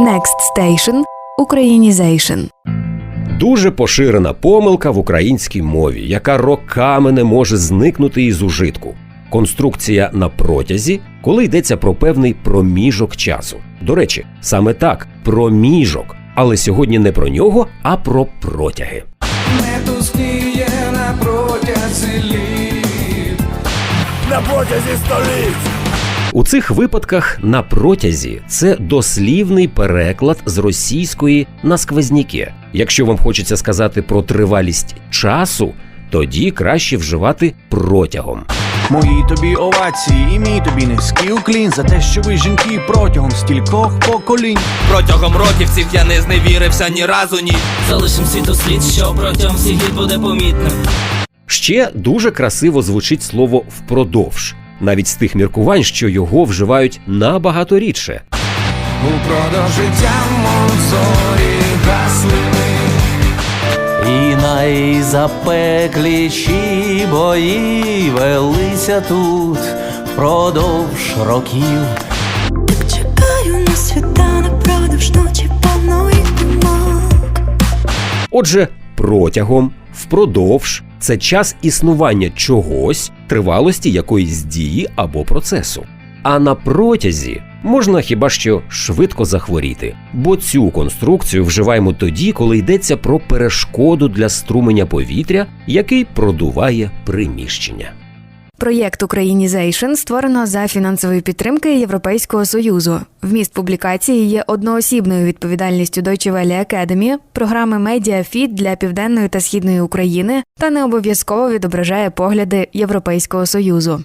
Next Station – Українізейшн. Дуже поширена помилка в українській мові, яка роками не може зникнути із ужитку. Конструкція на протязі, коли йдеться про певний проміжок часу. До речі, саме так проміжок. Але сьогодні не про нього, а про протяги. не тускніє на протязі літ. на протязі століть. У цих випадках на протязі це дослівний переклад з російської на сквозняки. Якщо вам хочеться сказати про тривалість часу, тоді краще вживати протягом. Мої тобі овації і мій тобі низький уклін за те, що ви жінки протягом стількох поколінь. Протягом років цих я не зневірився ні разу ні. Залишим світу слід, що протягом всіх літ буде помітним. Ще дуже красиво звучить слово впродовж, навіть з тих міркувань, що його вживають набагато рідше. Упродовж життя зорі гасли. І найзапекліші бої велися тут впродовж років. Так чекаю на світанок, продовж ночі повної думок. Отже, протягом, впродовж це час існування чогось, тривалості якоїсь дії або процесу. А на протязі можна хіба що швидко захворіти, бо цю конструкцію вживаємо тоді, коли йдеться про перешкоду для струменя повітря, який продуває приміщення. Проєкт Українізейшн створено за фінансової підтримки Європейського союзу. Вміст публікації є одноосібною відповідальністю Deutsche Welle Academy, програми Медіафіт для південної та східної України та не обов'язково відображає погляди Європейського союзу.